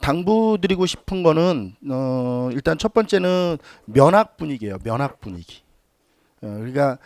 당부드리고 싶은 거는 어, 일단 첫 번째는 면학 분위기예요. 면학 분위기. 어, 그러니까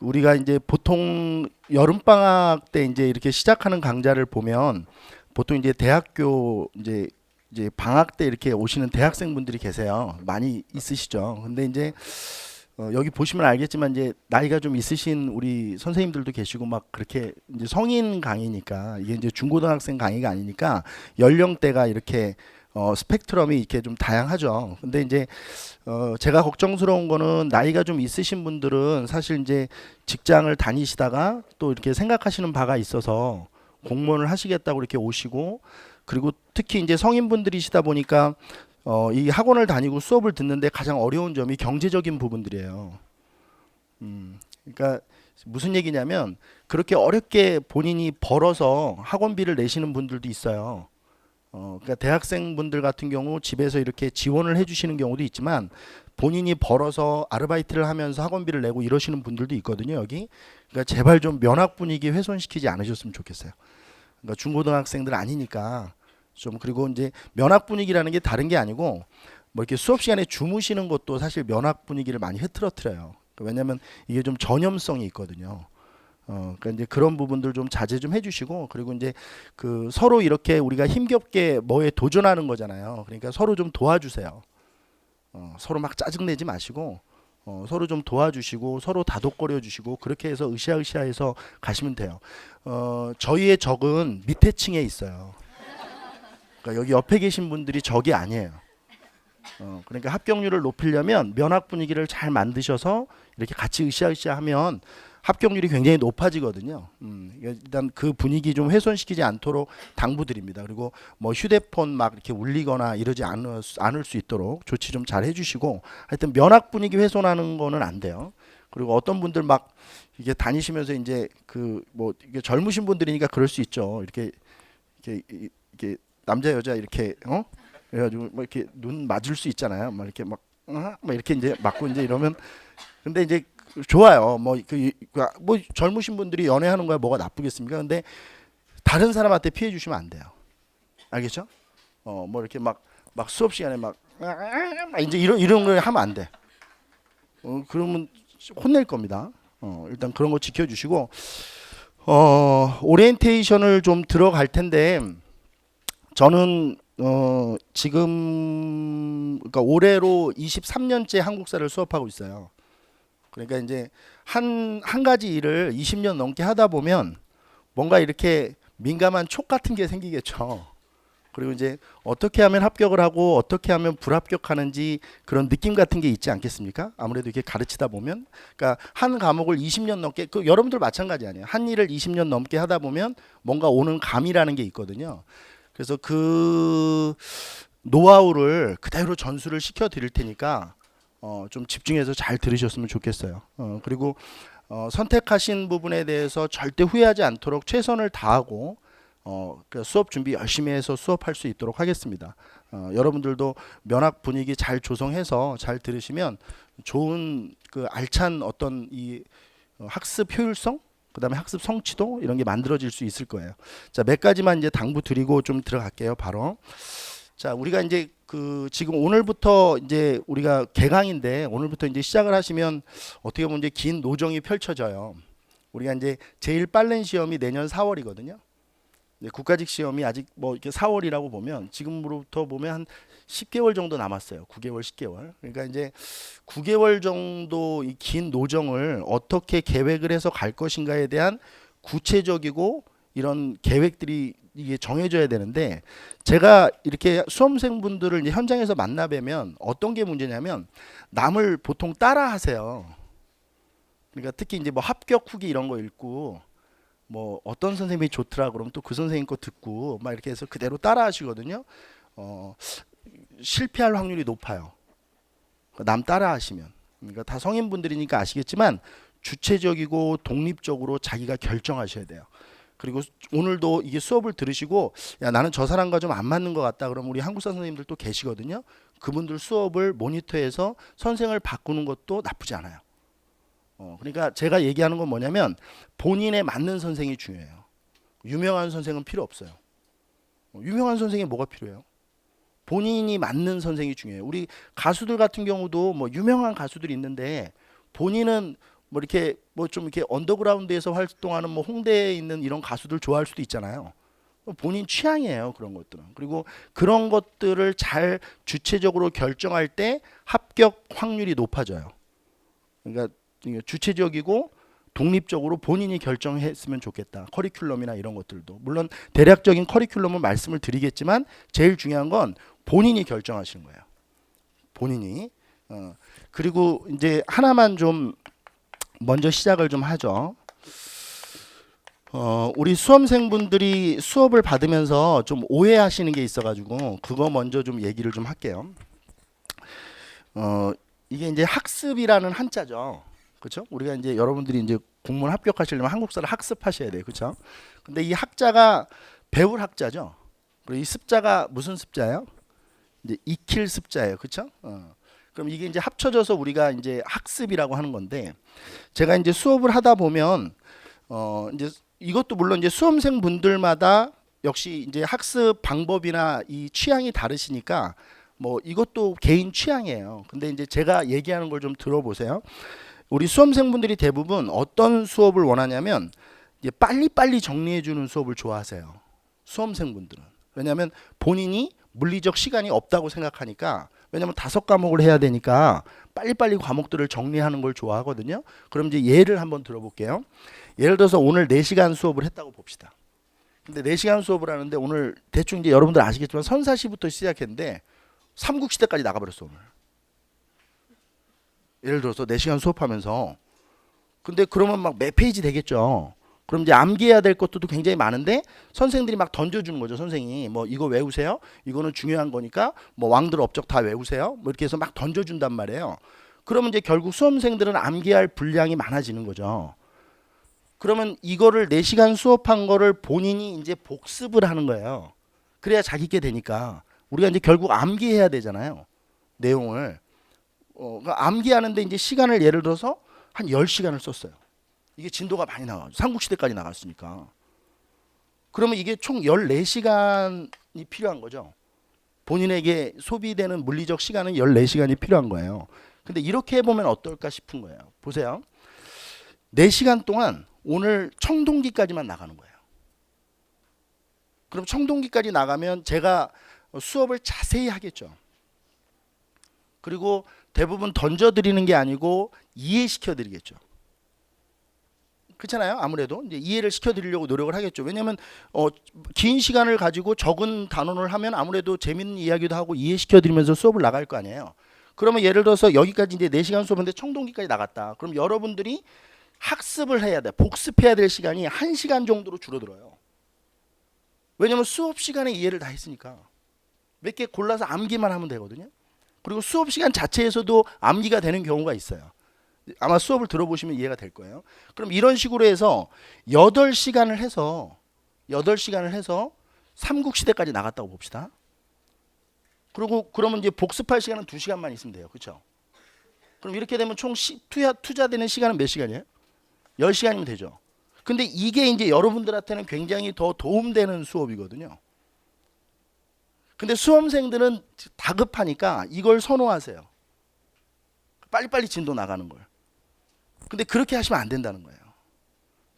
우리가 이제 보통 여름 방학 때 이제 이렇게 시작하는 강좌를 보면 보통 이제 대학교 이제 이제 방학 때 이렇게 오시는 대학생분들이 계세요. 많이 있으시죠. 근데 이제 어, 여기 보시면 알겠지만 이제 나이가 좀 있으신 우리 선생님들도 계시고 막 그렇게 이제 성인 강의니까 이게 이제 중고등학생 강의가 아니니까 연령대가 이렇게 어, 스펙트럼이 이렇게 좀 다양하죠. 근데 이제 어, 제가 걱정스러운 거는 나이가 좀 있으신 분들은 사실 이제 직장을 다니시다가 또 이렇게 생각하시는 바가 있어서 공무원을 하시겠다고 이렇게 오시고 그리고 특히 이제 성인분들이시다 보니까 어, 이 학원을 다니고 수업을 듣는데 가장 어려운 점이 경제적인 부분들이에요. 음, 그러니까 무슨 얘기냐면 그렇게 어렵게 본인이 벌어서 학원비를 내시는 분들도 있어요. 어, 그러니까 대학생분들 같은 경우 집에서 이렇게 지원을 해주시는 경우도 있지만 본인이 벌어서 아르바이트를 하면서 학원비를 내고 이러시는 분들도 있거든요. 여기. 그러니까 제발 좀 면학 분위기 훼손시키지 않으셨으면 좋겠어요. 그러니까 중고등학생들 아니니까 좀 그리고 이제 면학 분위기라는 게 다른 게 아니고 뭐 이렇게 수업 시간에 주무시는 것도 사실 면학 분위기를 많이 흐트러뜨려요. 왜냐하면 이게 좀 전염성이 있거든요. 어, 그러니까 이제 그런 부분들 좀 자제 좀 해주시고 그리고 이제 그 서로 이렇게 우리가 힘겹게 뭐에 도전하는 거잖아요. 그러니까 서로 좀 도와주세요. 어, 서로 막 짜증 내지 마시고 어, 서로 좀 도와주시고 서로 다독거려 주시고 그렇게 해서 으쌰으쌰해서 가시면 돼요. 어, 저희의 적은 밑에 층에 있어요. 그러니까 여기 옆에 계신 분들이 적이 아니에요. 어, 그러니까 합격률을 높이려면 면학 분위기를 잘 만드셔서 이렇게 같이 으쌰으쌰 하면 합격률이 굉장히 높아지거든요. 음, 일단 그 분위기 좀 훼손시키지 않도록 당부드립니다. 그리고 뭐 휴대폰 막 이렇게 울리거나 이러지 않을, 수- 않을 수 있도록 조치 좀 잘 해주시고 하여튼 면학 분위기 훼손하는 거는 안 돼요. 그리고 어떤 분들 막 이게 다니시면서 이제 그 뭐 이게 젊으신 분들이니까 그럴 수 있죠. 이렇게 이렇게 이- 이렇게 남자 여자 이렇게 어 그래가지고 뭐 이렇게 눈 맞을 수 있잖아요. 막 이렇게 막, 어? 막 이렇게 이제 맞고 이제 이러면 근데 이제 좋아요. 뭐그 뭐 젊으신 분들이 연애하는 거야 뭐가 나쁘겠습니까? 근데 다른 사람한테 피해 주시면 안 돼요. 알겠죠? 어 뭐 이렇게 막 막 수업 시간에 막, 막 이제 이런 이런 걸 하면 안 돼. 어 그러면 혼낼 겁니다. 어 일단 그런 거 지켜주시고 어 오리엔테이션을 좀 들어갈 텐데 저는 어 지금 그러니까 올해로 23년째 한국사를 수업하고 있어요. 그러니까 이제 한 한 가지 일을 20년 넘게 하다 보면 뭔가 이렇게 민감한 촉 같은 게 생기겠죠. 그리고 이제 어떻게 하면 합격을 하고 어떻게 하면 불합격하는지 그런 느낌 같은 게 있지 않겠습니까? 아무래도 이렇게 가르치다 보면 그러니까 한 과목을 20년 넘게 그 여러분들 마찬가지 아니에요. 한 일을 20년 넘게 하다 보면 뭔가 오는 감이라는 게 있거든요. 그래서 그 노하우를 그대로 전수를 시켜 드릴 테니까 어, 좀 집중해서 잘 들으셨으면 좋겠어요. 어, 그리고 어, 선택하신 부분에 대해서 절대 후회하지 않도록 최선을 다하고 어, 그 수업 준비 열심히 해서 수업할 수 있도록 하겠습니다. 어, 여러분들도 면학 분위기 잘 조성해서 잘 들으시면 좋은 그 알찬 어떤 이 어, 학습 효율성 그다음에 학습 성취도 이런 게 만들어질 수 있을 거예요. 자, 몇 가지만 이제 당부 드리고 좀 들어갈게요. 바로. 자, 우리가 이제 그 지금 오늘부터 이제 우리가 개강인데 오늘부터 이제 시작을 하시면 어떻게 보면 이제 긴 노정이 펼쳐져요. 우리가 이제 제일 빠른 시험이 내년 4월이거든요. 국가직 시험이 아직 뭐 이렇게 4월이라고 보면 지금으로부터 보면 한 10개월 정도 남았어요. 9개월, 10개월. 그러니까 이제 9개월 정도 이 긴 노정을 어떻게 계획을 해서 갈 것인가에 대한 구체적이고 이런 계획들이 이게 정해져야 되는데 제가 이렇게 수험생분들을 현장에서 만나 뵈면 어떤 게 문제냐면 남을 보통 따라 하세요. 그러니까 특히 이제 뭐 합격 후기 이런 거 읽고 뭐 어떤 선생님이 좋더라 그러면 또 그 선생님 거 듣고 막 이렇게 해서 그대로 따라 하시거든요. 어, 실패할 확률이 높아요. 남 따라 하시면. 그러니까 다 성인분들이니까 아시겠지만 주체적이고 독립적으로 자기가 결정하셔야 돼요. 그리고 오늘도 이게 수업을 들으시고 야 나는 저 사람과 좀 안 맞는 것 같다 그러면 우리 한국사 선생님들 또 계시거든요. 그분들 수업을 모니터해서 선생을 바꾸는 것도 나쁘지 않아요. 어, 그러니까 제가 얘기하는 건 뭐냐면 본인에 맞는 선생이 중요해요. 유명한 선생은 필요 없어요. 어, 유명한 선생이 뭐가 필요해요? 본인이 맞는 선생이 중요해요. 우리 가수들 같은 경우도 뭐 유명한 가수들이 있는데 본인은 뭐 이렇게 뭐 좀 이렇게 언더그라운드에서 활동하는 뭐 홍대에 있는 이런 가수들 좋아할 수도 있잖아요. 본인 취향이에요 그런 것들은 그리고 그런 것들을 잘 주체적으로 결정할 때 합격 확률이 높아져요. 그러니까 주체적이고 독립적으로 본인이 결정했으면 좋겠다. 커리큘럼이나 이런 것들도 물론 대략적인 커리큘럼은 말씀을 드리겠지만 제일 중요한 건 본인이 결정하시는 거예요. 본인이 어, 그리고 이제 하나만 좀 먼저 시작을 좀 하죠. 어, 우리 수험생분들이 수업을 받으면서 좀 오해하시는 게 있어가지고 그거 먼저 좀 얘기를 좀 할게요. 어, 이게 이제 학습이라는 한자죠. 그렇죠? 우리가 이제 여러분들이 이제 공무원 합격하시려면 한국사를 학습하셔야 돼요. 그렇죠? 근데 이 학자가 배울 학자죠. 그리고 이 습자가 무슨 습자예요? 이제 익힐 습자예요. 그렇죠? 어. 그럼 이게 이제 합쳐져서 우리가 이제 학습이라고 하는 건데 제가 이제 수업을 하다 보면 어 이제 이것도 물론 이제 수험생 분들마다 역시 이제 학습 방법이나 이 취향이 다르시니까 뭐 이것도 개인 취향이에요. 근데 이제 제가 얘기하는 걸 좀 들어보세요. 우리 수험생분들이 대부분 어떤 수업을 원하냐면 빨리빨리 정리해 주는 수업을 좋아하세요. 수험생분들은. 왜냐하면 본인이 물리적 시간이 없다고 생각하니까 왜냐하면 다섯 과목을 해야 되니까 빨리빨리 과목들을 정리하는 걸 좋아하거든요. 그럼 이제 예를 한번 들어볼게요. 예를 들어서 오늘 4시간 수업을 했다고 봅시다. 근데 4시간 수업을 하는데 오늘 대충 이제 여러분들 아시겠지만 선사시부터 시작했는데 삼국시대까지 나가버렸어 오늘. 예를 들어서 4시간 수업하면서. 근데 그러면 막 몇 페이지 되겠죠. 그럼 이제 암기해야 될 것도 굉장히 많은데 선생들이 막 던져주는 거죠 선생이. 뭐 이거 외우세요? 이거는 중요한 거니까 뭐 왕들 업적 다 외우세요? 뭐 이렇게 해서 막 던져준단 말이에요. 그러면 이제 결국 수험생들은 암기할 분량이 많아지는 거죠. 그러면 이거를 4시간 수업한 거를 본인이 이제 복습을 하는 거예요. 그래야 자기 게 되니까. 우리가 이제 결국 암기해야 되잖아요 내용을 어, 그러니까 암기하는데 이제 시간을 예를 들어서 한 10시간을 썼어요 이게 진도가 많이 나와. 삼국시대까지 나갔으니까. 그러면 이게 총 14시간이 필요한 거죠. 본인에게 소비되는 물리적 시간은 14시간이 필요한 거예요. 근데 이렇게 해보면 어떨까 싶은 거예요. 보세요. 4시간 동안 오늘 청동기까지만 나가는 거예요. 그럼 청동기까지 나가면 제가 수업을 자세히 하겠죠. 그리고 대부분 던져드리는 게 아니고 이해시켜드리겠죠. 그렇잖아요. 아무래도 이제 이해를 시켜드리려고 노력을 하겠죠. 왜냐하면 어, 긴 시간을 가지고 적은 단원을 하면 아무래도 재밌는 이야기도 하고 이해시켜드리면서 수업을 나갈 거 아니에요. 그러면 예를 들어서 여기까지 이제 4시간 수업인데 청동기까지 나갔다. 그럼 여러분들이 학습을 해야 돼. 복습해야 될 시간이 1시간 정도로 줄어들어요. 왜냐면 수업 시간에 이해를 다 했으니까. 몇 개 골라서 암기만 하면 되거든요. 그리고 수업 시간 자체에서도 암기가 되는 경우가 있어요. 아마 수업을 들어보시면 이해가 될 거예요. 그럼 이런 식으로 해서 8시간을 해서 8시간을 해서 삼국시대까지 나갔다고 봅시다. 그리고 그러면 이제 복습할 시간은 2시간만 있으면 돼요. 그렇죠? 그럼 이렇게 되면 총 시, 투자, 투자되는 시간은 몇 시간이에요? 10시간이면 되죠. 근데 이게 이제 여러분들한테는 굉장히 더 도움되는 수업이거든요. 근데 수험생들은 다급하니까 이걸 선호하세요. 빨리빨리 진도 나가는 걸. 근데 그렇게 하시면 안 된다는 거예요.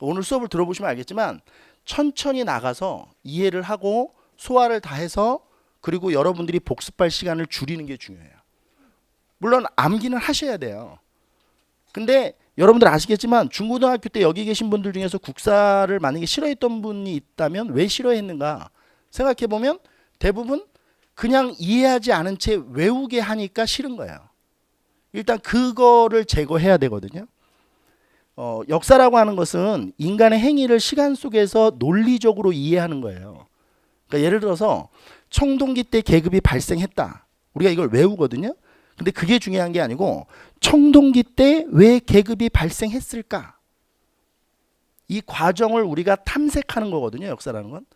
오늘 수업을 들어보시면 알겠지만 천천히 나가서 이해를 하고 소화를 다 해서 그리고 여러분들이 복습할 시간을 줄이는 게 중요해요. 물론 암기는 하셔야 돼요. 근데 여러분들 아시겠지만 중고등학교 때 여기 계신 분들 중에서 국사를 만약에 싫어했던 분이 있다면 왜 싫어했는가 생각해 보면 대부분 그냥 이해하지 않은 채 외우게 하니까 싫은 거예요. 일단 그거를 제거해야 되거든요. 어, 역사라고 하는 것은 인간의 행위를 시간 속에서 논리적으로 이해하는 거예요. 그러니까 예를 들어서 청동기 때 계급이 발생했다. 우리가 이걸 외우거든요. 근데 그게 중요한 게 아니고 청동기 때 왜 계급이 발생했을까? 이 과정을 우리가 탐색하는 거거든요. 역사라는 건.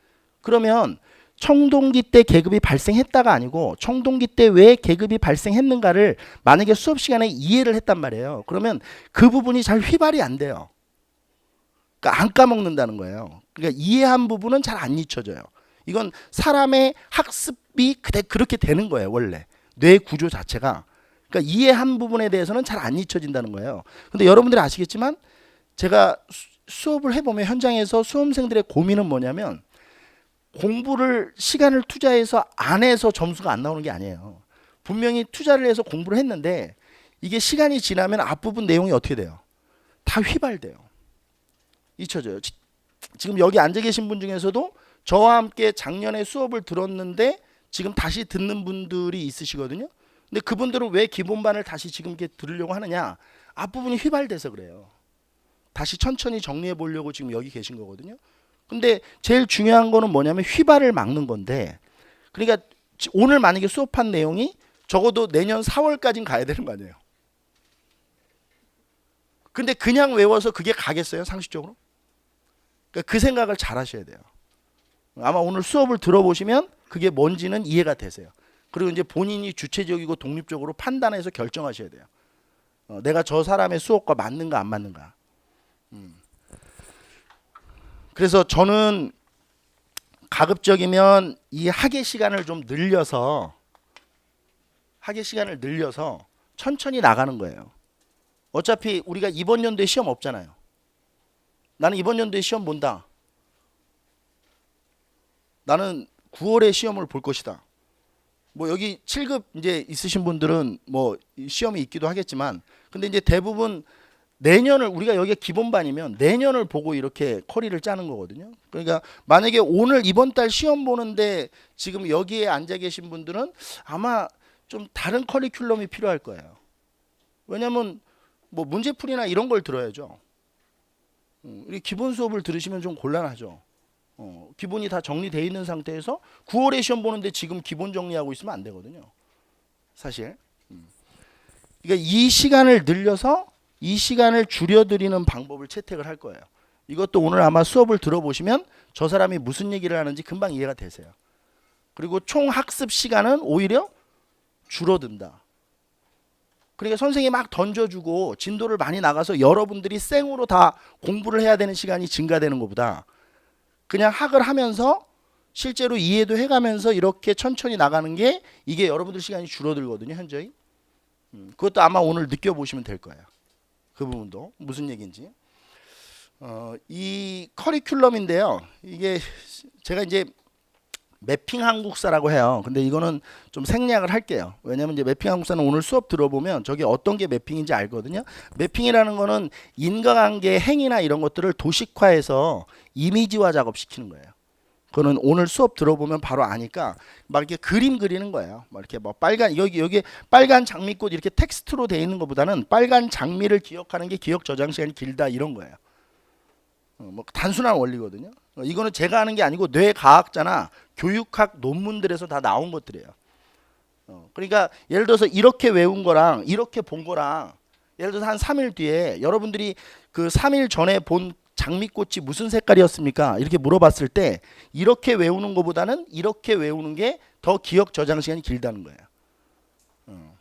그러면 청동기 때 계급이 발생했다가 아니고 청동기 때 왜 계급이 발생했는가를 만약에 수업 시간에 이해를 했단 말이에요. 그러면 그 부분이 잘 휘발이 안 돼요. 그러니까 안 까먹는다는 거예요. 그러니까 이해한 부분은 잘 안 잊혀져요. 이건 사람의 학습이 그대 그렇게 되는 거예요, 원래. 뇌 구조 자체가. 그러니까 이해한 부분에 대해서는 잘 안 잊혀진다는 거예요. 근데 여러분들이 아시겠지만 제가 수- 수업을 해 보면 현장에서 수험생들의 고민은 뭐냐면 공부를 시간을 투자해서 안 해서 점수가 안 나오는 게 아니에요. 분명히 투자를 해서 공부를 했는데 이게 시간이 지나면 앞부분 내용이 어떻게 돼요? 다 휘발돼요. 잊혀져요. 지- 지금 여기 앉아 계신 분 중에서도 저와 함께 작년에 수업을 들었는데 지금 다시 듣는 분들이 있으시거든요. 근데 그분들은 왜 기본반을 다시 지금 이렇게 들으려고 하느냐? 앞부분이 휘발돼서 그래요. 다시 천천히 정리해 보려고 지금 여기 계신 거거든요. 근데 제일 중요한 거는 뭐냐면 휘발을 막는 건데 그러니까 지- 오늘 만약에 수업한 내용이 적어도 내년 4월까지는 가야 되는 거 아니에요. 근데 그냥 외워서 그게 가겠어요, 상식적으로? 그러니까 그 생각을 잘 하셔야 돼요. 아마 오늘 수업을 들어보시면 그게 뭔지는 이해가 되세요. 그리고 이제 본인이 주체적이고 독립적으로 판단해서 결정하셔야 돼요. 어, 내가 저 사람의 수업과 맞는가 안 맞는가. 음. 그래서 저는 가급적이면 이 학예 시간을 좀 늘려서 학예 시간을 늘려서 천천히 나가는 거예요. 어차피 우리가 이번 연도에 시험 없잖아요. 나는 이번 연도에 시험 본다. 나는 9월에 시험을 볼 것이다. 뭐 여기 7급 이제 있으신 분들은 뭐이 시험이 있기도 하겠지만 근데 이제 대부분 내년을 우리가 여기가 기본반이면 내년을 보고 이렇게 커리를 짜는 거거든요. 그러니까 만약에 오늘 이번 달 시험 보는데 지금 여기에 앉아 계신 분들은 아마 좀 다른 커리큘럼이 필요할 거예요. 왜냐면 뭐 문제풀이나 이런 걸 들어야죠. 음, 이 기본 수업을 들으시면 좀 곤란하죠. 어, 기본이 다 정리돼 있는 상태에서 9월에 시험 보는데 지금 기본 정리하고 있으면 안 되거든요. 사실. 음. 그러니까 이 시간을 늘려서 이 시간을 줄여드리는 방법을 채택을 할 거예요. 이것도 오늘 아마 수업을 들어보시면 저 사람이 무슨 얘기를 하는지 금방 이해가 되세요. 그리고 총 학습 시간은 오히려 줄어든다. 그러니까 선생님이 막 던져주고 진도를 많이 나가서 여러분들이 생으로 다 공부를 해야 되는 시간이 증가되는 것보다 그냥 학을 하면서 실제로 이해도 해가면서 이렇게 천천히 나가는 게 이게 여러분들 시간이 줄어들거든요 현저히 음, 그것도 아마 오늘 느껴보시면 될 거예요 그 부분도 무슨 얘기인지. 어, 이 커리큘럼인데요. 이게 제가 이제 매핑 한국사라고 해요. 근데 이거는 좀 생략을 할게요. 왜냐면 이제 매핑 한국사는 오늘 수업 들어보면 저게 어떤 게 매핑인지 알거든요. 매핑이라는 거는 인과관계 행위나 이런 것들을 도식화해서 이미지화 작업시키는 거예요. 그거는 오늘 수업 들어보면 바로 아니까 막 이렇게 그림 그리는 거예요. 막 이렇게 뭐 빨간 여기 여기 빨간 장미꽃 이렇게 텍스트로 돼 있는 것보다는 빨간 장미를 기억하는 게 기억 저장 시간이 길다 이런 거예요. 어, 뭐 단순한 원리거든요. 어, 이거는 제가 하는 게 아니고 뇌과학자나 교육학 논문들에서 다 나온 것들이에요. 어, 그러니까 예를 들어서 이렇게 외운 거랑 이렇게 본 거랑 예를 들어서 한 3일 뒤에 여러분들이 그 3일 전에 본 장미꽃이 무슨 색깔이었습니까? 이렇게 물어봤을 때 이렇게 외우는 것보다는 이렇게 외우는 게 더 기억 저장 시간이 길다는 거예요. 어.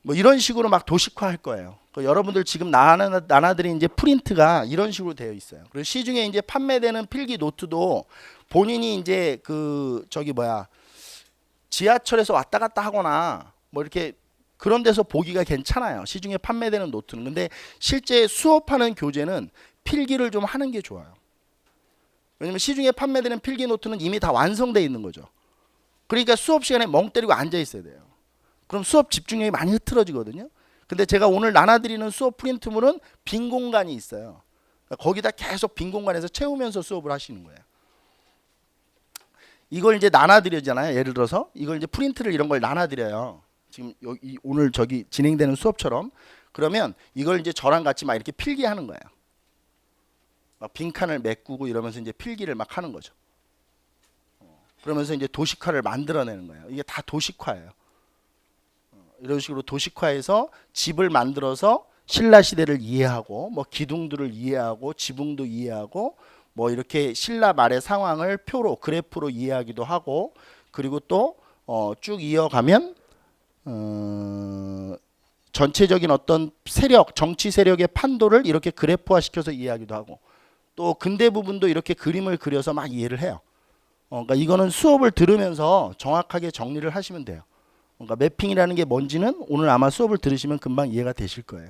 뭐 이런 식으로 막 도식화할 거예요. 그 여러분들 지금 나나 나나들이 이제 프린트가 이런 식으로 되어 있어요. 그리고 시중에 이제 판매되는 필기 노트도 본인이 이제 그 저기 뭐야 지하철에서 왔다 갔다 하거나 뭐 이렇게 그런 데서 보기가 괜찮아요. 시중에 판매되는 노트는. 근데 실제 수업하는 교재는 필기를 좀 하는 게 좋아요. 왜냐면 시중에 판매되는 필기 노트는 이미 다 완성돼 있는 거죠. 그러니까 수업 시간에 멍 때리고 앉아 있어야 돼요. 그럼 수업 집중력이 많이 흐트러지거든요. 근데 제가 오늘 나눠드리는 수업 프린트물은 빈 공간이 있어요. 그러니까 거기다 계속 빈 공간에서 채우면서 수업을 하시는 거예요. 이걸 이제 나눠드리잖아요. 예를 들어서 이걸 이제 프린트를 이런 걸 나눠드려요. 지금 여기 오늘 저기 진행되는 수업처럼 그러면 이걸 이제 저랑 같이 막 이렇게 필기하는 거예요. 막 빈칸을 메꾸고 이러면서 이제 필기를 막 하는 거죠. 어, 그러면서 이제 도식화를 만들어내는 거예요. 이게 다 도식화예요. 어, 이런 식으로 도식화해서 집을 만들어서 신라 시대를 이해하고 뭐 기둥들을 이해하고 지붕도 이해하고 뭐 이렇게 신라 말의 상황을 표로 그래프로 이해하기도 하고 그리고 또 어, 쭉 이어가면 어, 전체적인 어떤 세력, 정치 세력의 판도를 이렇게 그래프화 시켜서 이해하기도 하고 또 근대 부분도 이렇게 그림을 그려서 막 이해를 해요. 어, 그러니까 이거는 수업을 들으면서 정확하게 정리를 하시면 돼요. 그러니까 매핑이라는 게 뭔지는 오늘 아마 수업을 들으시면 금방 이해가 되실 거예요.